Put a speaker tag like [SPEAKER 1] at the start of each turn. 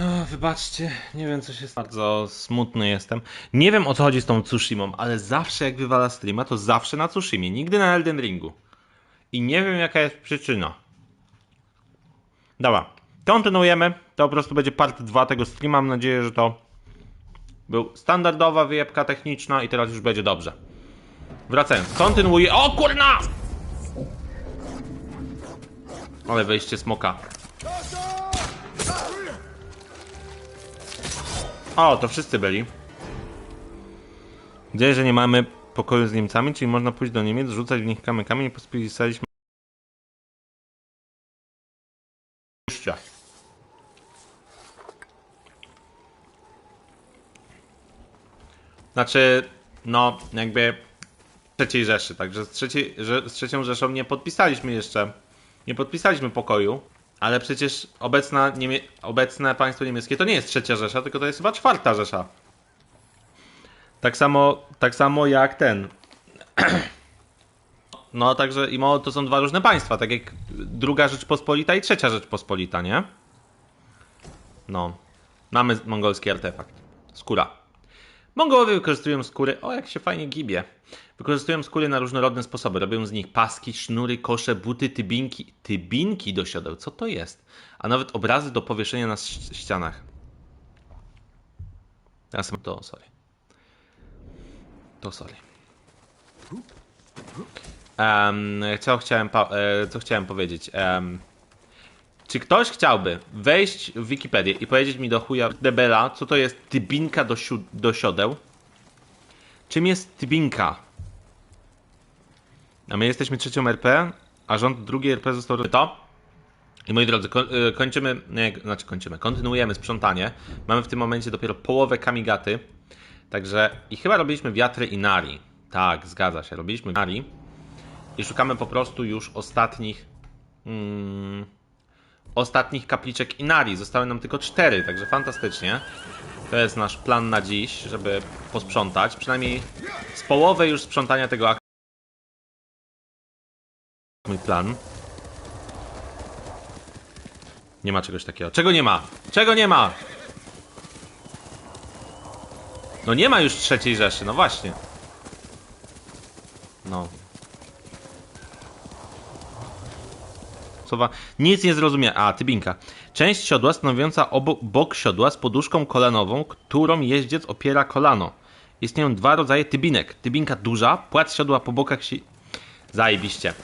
[SPEAKER 1] O, wybaczcie, nie wiem co się stało. Bardzo smutny jestem. Nie wiem o co chodzi z tą Tsushimą, ale zawsze jak wywala streama, to zawsze na Tsushimie, nigdy na Elden Ringu. I nie wiem jaka jest przyczyna. Dobra, kontynuujemy. To po prostu będzie part 2 tego streama. Mam nadzieję, że to był standardowa wyjebka techniczna i teraz już będzie dobrze. Wracając, kontynuuję. O kurna! Ale wejście smoka. O, to wszyscy byli. Dzieje, że nie mamy pokoju z Niemcami, czyli można pójść do Niemiec, rzucać w nich kamykami i pospisaliśmy. Znaczy, no, jakby trzeciej Rzeszy, także z, trzeciej, z trzecią Rzeszą nie podpisaliśmy jeszcze, nie podpisaliśmy pokoju, ale przecież obecna niemie, obecne państwo niemieckie to nie jest trzecia Rzesza, tylko to jest chyba czwarta Rzesza. Tak samo, tak samo jak ten. No, także i mo to są dwa różne państwa, tak jak druga Rzeczpospolita i trzecia Rzeczpospolita, nie? No. Mamy mongolski artefakt. Skóra. Mongołowie wykorzystują skóry, o jak się fajnie gibie. Wykorzystują skóry na różnorodne sposoby. Robią z nich paski, sznury, kosze, buty, tybinki. Tybinki do siodeł, co to jest? A nawet obrazy do powieszenia na ścianach. Teraz to, sorry. To sorry. Em, co, chciałem e, co chciałem powiedzieć? Em, czy ktoś chciałby wejść w Wikipedię i powiedzieć mi do chuja debela, co to jest tybinka do, siu- do siodeł? Czym jest tybinka? A my jesteśmy trzecią RP, a rząd drugiej RP został... To? I moi drodzy, y, kończymy, nie, znaczy kończymy, kontynuujemy sprzątanie. Mamy w tym momencie dopiero połowę kamigaty. Także, i chyba robiliśmy wiatry i nari. Tak, zgadza się, robiliśmy nari. I szukamy po prostu już ostatnich... Mm, ostatnich kapliczek Inari. Zostały nam tylko cztery, także fantastycznie. To jest nasz plan na dziś, żeby posprzątać. Przynajmniej z połowy już sprzątania tego aktu. Mój plan. Nie ma czegoś takiego. Czego nie ma? Czego nie ma? No nie ma już trzeciej Rzeszy, no właśnie. No. Słowa. Nic nie zrozumie. A, tybinka. Część siodła stanowiąca obok bok siodła z poduszką kolanową, którą jeździec opiera kolano. Istnieją dwa rodzaje tybinek. Tybinka duża, płat siodła po bokach si... Zajebiście.